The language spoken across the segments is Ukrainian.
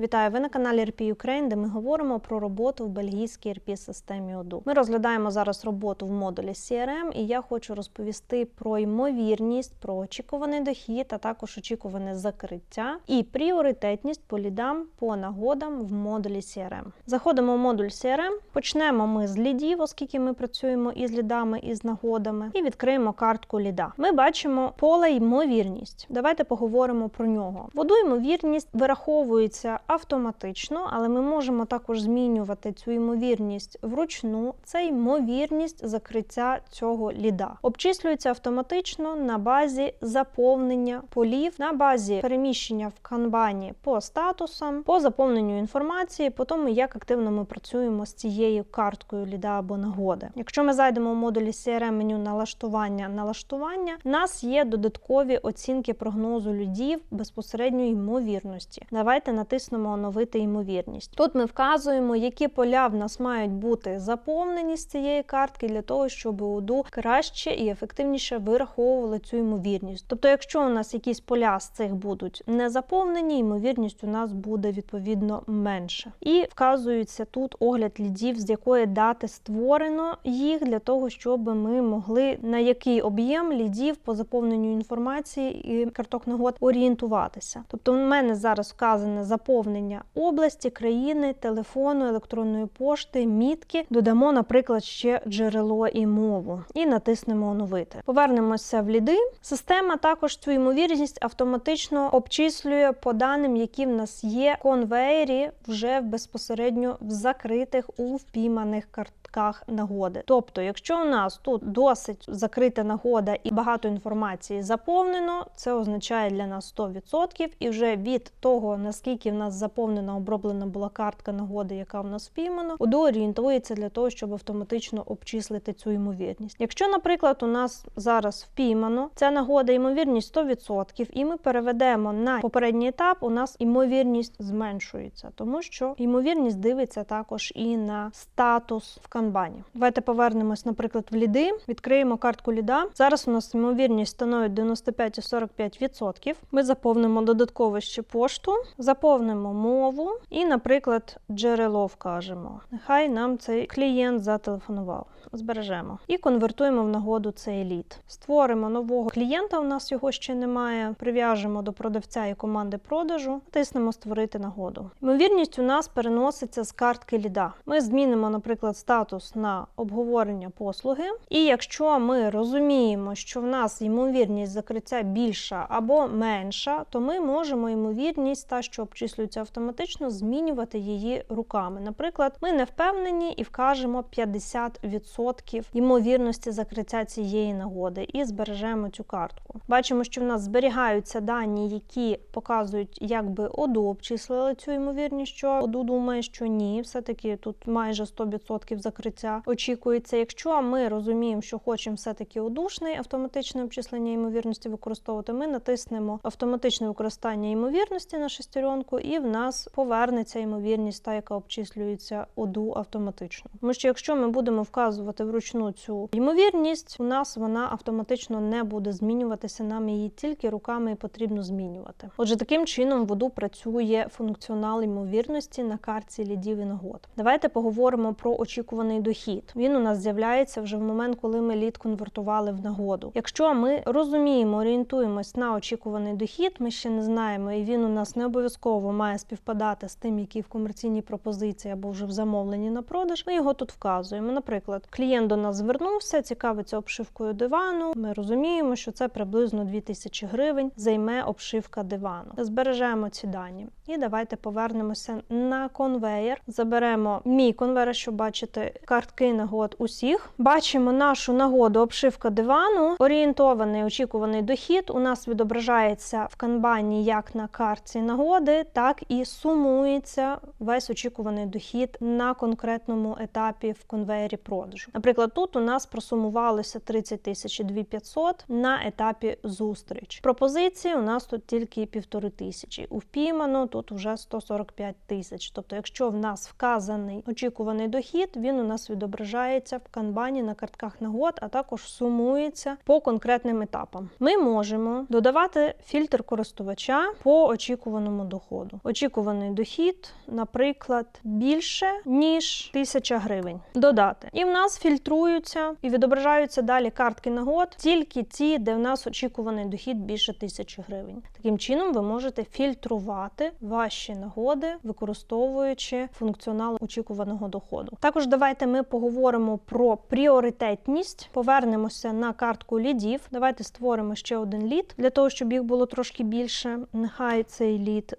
Вітаю! Ви на каналі RP Ukraine, де ми говоримо про роботу в бельгійській RP системі Odoo. Ми розглядаємо зараз роботу в модулі CRM, і я хочу розповісти про ймовірність, про очікуваний дохід, а також очікуване закриття і пріоритетність по лідам по нагодам в модулі CRM. Заходимо в модуль CRM, почнемо ми з лідів, оскільки ми працюємо із лідами і з нагодами, і відкриємо картку ліда. Ми бачимо поле ймовірність. Давайте поговоримо про нього. В Odoo ймовірність вираховується автоматично, але ми можемо також змінювати цю ймовірність вручну. Це ймовірність закриття цього ліда. Обчислюється автоматично на базі заповнення полів, на базі переміщення в канбані по статусам, по заповненню інформації, по тому, як активно ми працюємо з цією карткою ліда або нагоди. Якщо ми зайдемо в модулі CRM меню налаштування, налаштування, у нас є додаткові оцінки прогнозу лідів безпосередньої ймовірності. Давайте натиснемо оновити ймовірність. Тут ми вказуємо, які поля в нас мають бути заповнені з цієї картки для того, щоб УДУ краще і ефективніше вираховували цю ймовірність. Тобто, якщо у нас якісь поля з цих будуть не заповнені, ймовірність у нас буде відповідно менше. І вказується тут огляд лідів, з якої дати створено їх для того, щоб ми могли на який об'єм лідів по заповненню інформації і карток нагод орієнтуватися. Тобто, у мене зараз вказане заповнення області, країни, телефону, електронної пошти, мітки. Додамо, наприклад, ще джерело і мову, і натиснемо оновити. Повернемося в ліди. Система також цю ймовірність автоматично обчислює по даним, які в нас є в конвейері вже безпосередньо в закритих у впійманих картках нагоди. Тобто, якщо у нас тут досить закрита нагода і багато інформації заповнено, це означає для нас 100%. І вже від того, наскільки в нас заповнена, оброблена була картка нагоди, яка в нас впіймана, УДО орієнтується для того, щоб автоматично обчислити цю ймовірність. Якщо, наприклад, у нас зараз впіймано ця нагода, ймовірність 100%, і ми переведемо на попередній етап, у нас ймовірність зменшується, тому що ймовірність дивиться також і на статус в канбані. Давайте повернемось, наприклад, в ліди, відкриємо картку ліда. Зараз у нас ймовірність становить 95,45%. Ми заповнимо додатково ще пошту, заповнимо мову і, наприклад, джерело вкажемо. Нехай нам цей клієнт зателефонував. Збережемо і конвертуємо в нагоду цей лід. Створимо нового клієнта. У нас його ще немає. Прив'яжемо до продавця і команди продажу, тиснемо Створити нагоду. Ймовірність у нас переноситься з картки ліда. Ми змінимо, наприклад, статус на обговорення послуги. І якщо ми розуміємо, що в нас ймовірність закриття більша або менша, то ми можемо ймовірність, та що обчислюється автоматично, змінювати її руками. Наприклад, ми не впевнені і вкажемо 50% ймовірності закриття цієї нагоди і збережемо цю картку. Бачимо, що в нас зберігаються дані, які показують, як би ОДУ обчислили цю ймовірність, що ОДУ думає, що ні, все-таки тут майже 100% закриття очікується. Якщо ми розуміємо, що хочемо все-таки одушний автоматичне обчислення ймовірності використовувати, ми натиснемо автоматичне використання ймовірності на шестеренку, і в нас повернеться ймовірність, та яка обчислюється ОДУ автоматично. Тому що якщо ми будемо вказувати вручну цю ймовірність, у нас вона автоматично не буде змінюватися. Нам її тільки руками потрібно змінювати. Отже, таким чином в ОДУ працює функціонал ймовірності на картці лідів і нагод. Давайте поговоримо про очікуваний дохід. Він у нас з'являється вже в момент, коли ми лід конвертували в нагоду. Якщо ми розуміємо, орієнтуємось на очікуваний дохід, ми ще не знаємо, і він у нас не обов'язково має співпадати з тим, який в комерційній пропозиції або вже в замовленні на продаж. Ми його тут вказуємо. Наприклад, клієнт до нас звернувся, цікавиться обшивкою дивану. Ми розуміємо, що це приблизно 2000 гривень займе обшивка дивану. Збережемо ці дані. І давайте повернемося на конвеєр. Заберемо мій конвейер, щоб бачити картки нагод усіх. Бачимо нашу нагоду обшивка дивану. Орієнтований очікуваний дохід у нас відображається в канбані як на картці нагоди, так і сумується весь очікуваний дохід на конкретному етапі в конвеєрі продажу. Наприклад, тут у нас просумувалося 30 тисяч 2500 на етапі зустріч. Пропозиції у нас тут тільки півтори тисячі. У впіймано тут вже 145 тисяч. Тобто, якщо в нас вказаний очікуваний дохід, він у нас відображається в канбані на картках нагод, а також сумується по конкретним етапам. Ми можемо додавати фільтр користувача по очікуваному доходу. Очікуваний дохід, наприклад, більше ніж 1000 гривень. Додати. І в нас фільтруються і відображаються далі картки нагод, тільки ті, де в нас очікуваний дохід більше 1000 гривень. Таким чином, ви можете фільтрувати ваші нагоди, використовуючи функціонал очікуваного доходу. Також давайте ми поговоримо про пріоритетність. Повернемося на картку лідів. Давайте створимо ще один лід для того, щоб їх було трошки більше. Нехай цей лід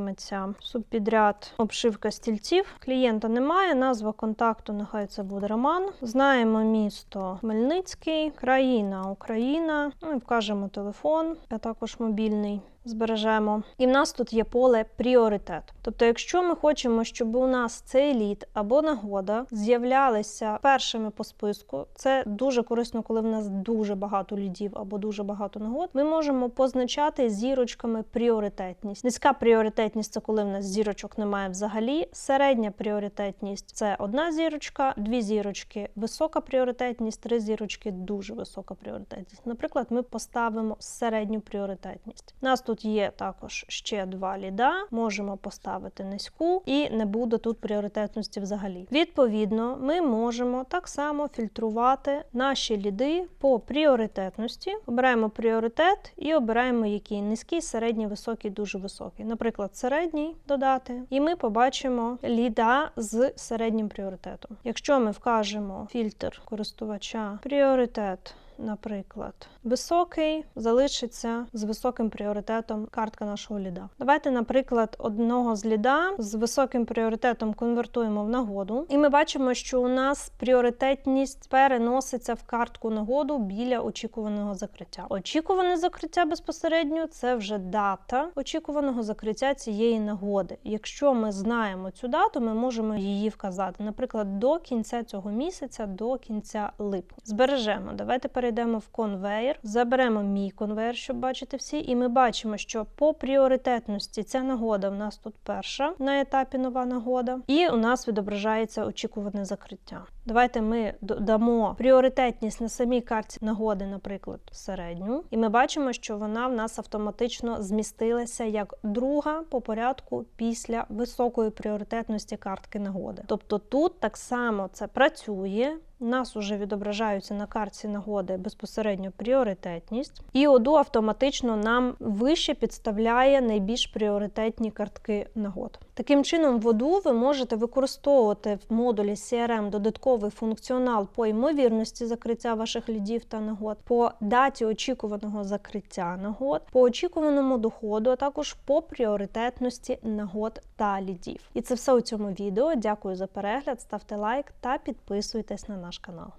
називатиметься субпідряд обшивка стільців. Клієнта немає, назва контакту. Нехай це буде Роман. Знаємо місто Хмельницький, країна Україна. Ну і вкажемо телефон, а також мобільний. Збережемо, і в нас тут є поле пріоритет. Тобто, якщо ми хочемо, щоб у нас цей лід або нагода з'являлися першими по списку, це дуже корисно, коли в нас дуже багато лідів або дуже багато нагод. Ми можемо позначати зірочками пріоритетність. Низька пріоритетність це коли в нас зірочок немає взагалі. Середня пріоритетність це одна зірочка, дві зірочки висока пріоритетність, три зірочки дуже висока пріоритетність. Наприклад, ми поставимо середню пріоритетність. У нас тут є також ще два ліда. Можемо поставити низьку, і не буде тут пріоритетності взагалі. Відповідно, ми можемо так само фільтрувати наші ліди по пріоритетності. Обираємо пріоритет і обираємо який низький, середній, високий, дуже високий. Наприклад, середній додати, і ми побачимо ліда з середнім пріоритетом. Якщо ми вкажемо фільтр користувача пріоритет. Наприклад, високий залишиться з високим пріоритетом картка нашого ліда. Давайте, наприклад, одного з ліда з високим пріоритетом конвертуємо в нагоду, і ми бачимо, що у нас пріоритетність переноситься в картку нагоду біля очікуваного закриття. Очікуване закриття безпосередньо це вже дата очікуваного закриття цієї нагоди. Якщо ми знаємо цю дату, ми можемо її вказати, наприклад, до кінця цього місяця, до кінця липня. Збережемо. Давайте перейдемо в конвейер, заберемо мій конвейер, щоб бачити всі, і ми бачимо, що по пріоритетності ця нагода в нас тут перша на етапі нова нагода, і у нас відображається очікуване закриття. Давайте ми додамо пріоритетність на самій карті нагоди, наприклад, середню, і ми бачимо, що вона в нас автоматично змістилася як друга по порядку після високої пріоритетності картки нагоди. Тобто тут так само це працює. Нас вже відображаються на карті нагоди безпосередньо пріоритетність, і ОДУ автоматично нам вище підставляє найбільш пріоритетні картки нагод. Таким чином, в ОДУ ви можете використовувати в модулі CRM додатковий функціонал по ймовірності закриття ваших лідів та нагод, по даті очікуваного закриття нагод, по очікуваному доходу, а також по пріоритетності нагод та лідів. І це все у цьому відео. Дякую за перегляд, ставте лайк та підписуйтесь на наш канал.